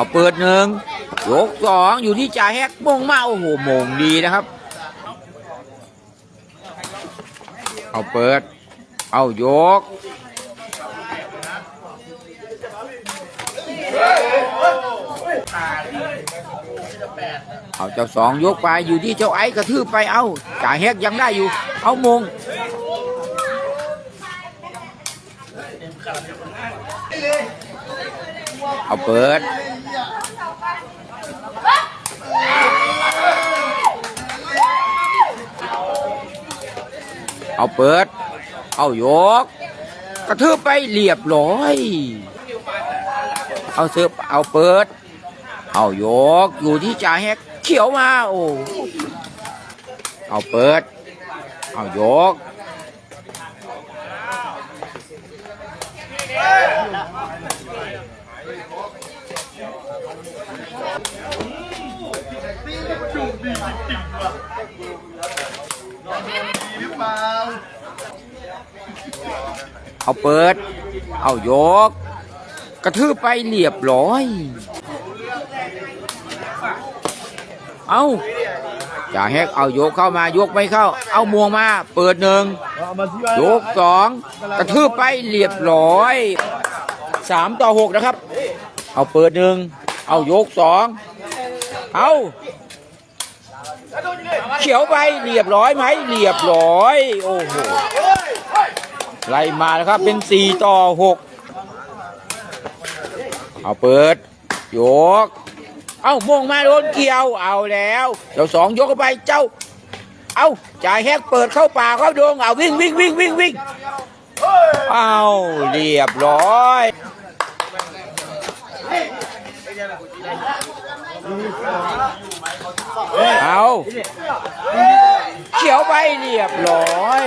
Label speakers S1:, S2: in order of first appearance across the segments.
S1: เอาเปิดหนึ่งยกสองอยู่ที่จ่าแฮกมงมาโอ้โหมงดีนะครับ เอาเปิด เอายก เอาเจ้าสองยกไปอยู่ที่เจ้าไอ้กระทืบไปเอาจ่าแฮกยังได้อยู่ เอามง เอาเปิดเอาเปิด เอายก กระทืบไปเรียบร้อย เอาเสิร์ฟเอาเปิด เอายก อยู่ที่จ่าแฮกเขียวมา โอ้ เอาเปิด เอายก เอาเปิด เอายก กระทืบไปเรียบร้อย เอาจ่าแฮกเอายกเข้ามายกไม่เข้า เอามวงมา เปิดหนึ่งยกสองกระทืบไปเรียบร้อยสามต่อหกนะครับ เอาเปิดหนึ่งเอายกสองเอาเขียวไปเรียบร้อยไหมเรียบร้อย โอ้โห ไล่มาแล้วครับเป็นสี่ต่อหกเอาเปิด ยก เอามงมาโดนเกี่ยวเอาแล้วเจ้าสองยกเข้าไปเจ้า เอาจ่ายแฮกเปิดเข้าป่าเข้าดงเอาวิ่งวิ่งวิ่งวิ่งวิ่งเอาเรียบร้อยเอาเขียวไปเรียบร้อย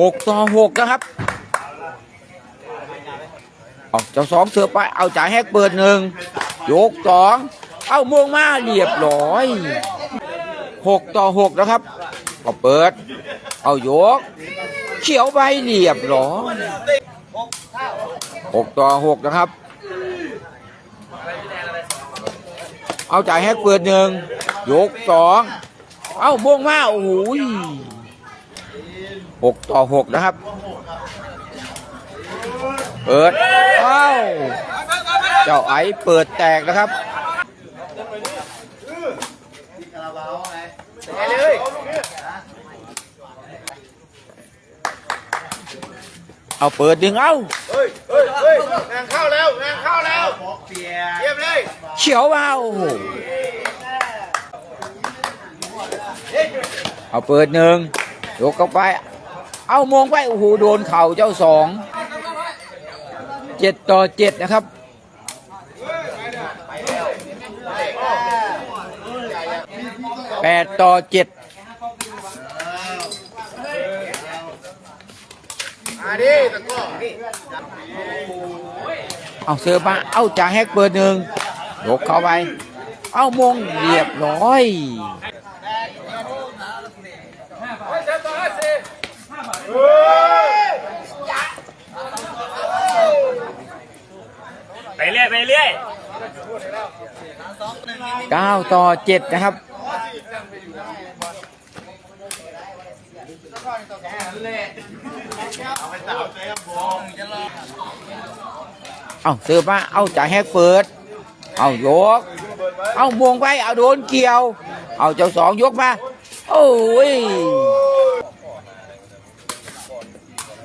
S1: หกต่อหกนะครับเอาเจ้าสองเสือไป เอาจ่ายแฮกเปิดหนึ่งยกสอง เอามวงมาเรียบร้อยหกต่อหกนะครับ ก็เปิด เอายก เขียวไปเรียบร้อยหกต่อหกนะครับ เอาจ่ายให้เปิดหนึ่งยกสอง เอามวงมาโอ้โหยหกต่อหกนะครับ เปิด เอ้า เจ้าไอ้เปิดแตกนะครับเอาเปิดดึงเอา
S2: เฮ้ยเฮ้ยเฮ้ยงานเข้าแล้วงานเข้าแล้วเยี่ยมเลย
S1: เขียวมาโอ้โเอาเปิดหนึ่งยกเข้าไป เอามงไปโอ้โหโดนเข่าเจ้าสองเจ็ดต่อเจ็ดนะครับแปดต่อเจ็ดเอาเสือมา เอาจ่าแฮกเบอร์หนึ่งยกเข้าไป เอามงเรียบร้อย
S3: ไปเรื่อยไปเรื่อย
S1: เก้าต่อเจ็ดนะครับเอาเสือมา เอาจ่าแฮกเปิดเอายก เอามวงไป เอาโดนเกี่ยว เอาเจ้าสองยกมา โอ้ย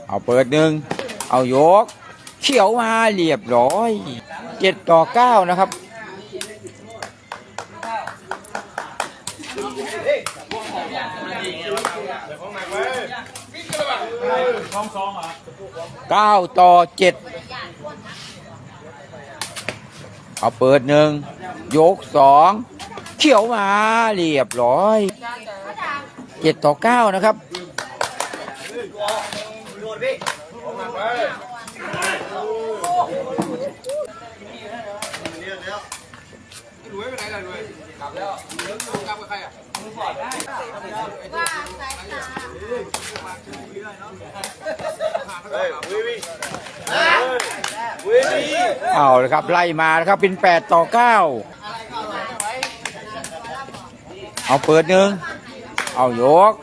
S1: เอาเปิดหนึ่งเอายก เขียวมาเรียบร้อยเจ็ดต่อเก้านะครับเก้าต่อเจ็ดเอาเปิดหนึ่งยกสองเขียวมาเรียบร้อยเจ็ดต่อเก้านะครับ เอาเลยครับ ไล่มานะครับ เป็นแปดต่อเก้าเอาเปิดหนึ่งเอายก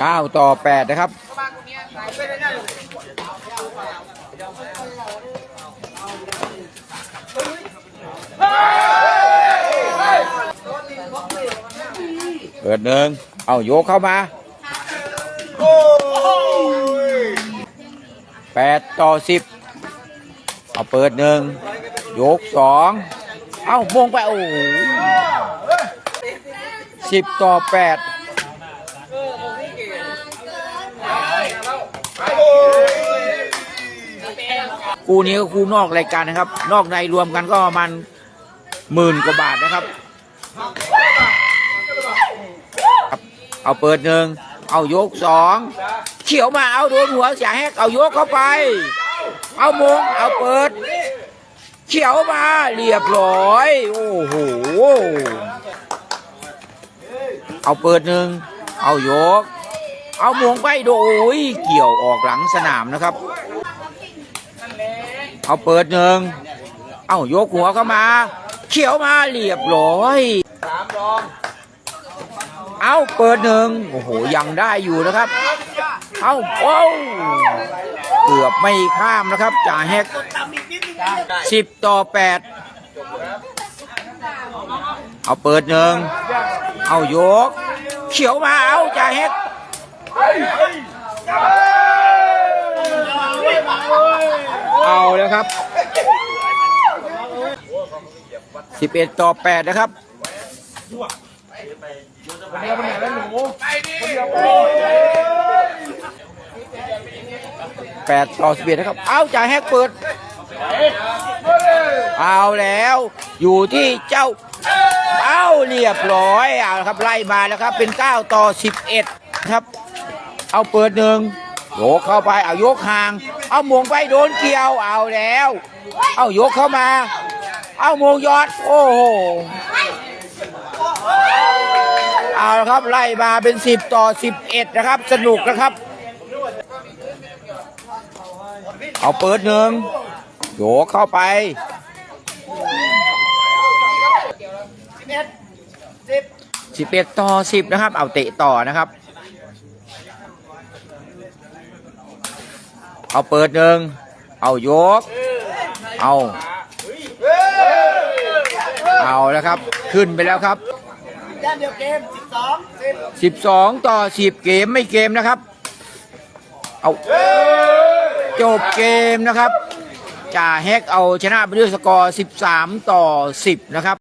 S1: เก้าต่อแปดนะครับ เปิดหนึ่งเอาโยกเข้ามาแปดต่อสิบเอาเปิดหนึ่งโยกสองเอ้ามงไป โอ้สิบต่อแปด คู่นี้ก็คู่นอกรายการนะครับ นอกในรวมกันก็ประมาณหมื่นกว่าบาทนะครับ เอาเปิดหนึ่งเอายกสองเขียวมาเอาโดนหัวเสียแฮกเอายกเข้าไป เอามงเอาเปิด เขียวมาเรียบร้อย โอ้โหเอาเปิดหนึ่งเอายก เอามงไปโดยเกี่ยวออกหลังสนามนะครับ เอาเปิดหนึ่งเอายกหัวเข้ามา เขียวมาเรียบร้อยเอาเปิดหนึ่งโอ้โหยังได้อยู่นะครับ เอาโอ้เกือบไม่ข้ามนะครับจ่าแฮกสิบต่อแปดเอาเปิดหนึ่งเอายก เขียวมาเอาจ่าแฮก เอาแล้วครับสิบเอ็ดต่อแปดนะครับแปดต่อสิบเอ็ดนะครับ เอาจ่ายแฮกเปิด เอาแล้วอยู่ที่เจ้าเอาเรียบร้อยเอาครับไล่มาแล้วครับเป็นเก้าต่อสิบเอ็ดครับ เอาเปิดหนึ่งโยกเข้าไปเอายกห่าง เอามงไปโดนเกี่ยวเอาแล้ว เอายกเข้ามา เอามงยอด โอ้โหเอาละครับไล่มาเป็นสิบต่อสิบเอ็ดนะครับ สนุกนะครับ เอาเปิดหนึ่งโยกเข้าไปสิบเอ็ดต่อสิบนะครับ เอาเตะต่อนะครับ เอาเปิดหนึ่งเอายก เอาเอาแล้วครับ ขึ้นไปแล้วครับ
S2: แต้มเดียวเกมสิบสองสิบ
S1: สิบสองต่อสิบเกมไม่เกมนะครับ เอาจบเกมนะครับจ่าแฮกเอาชนะไปด้วยสกอร์ 13 ต่อ 10 นะครับ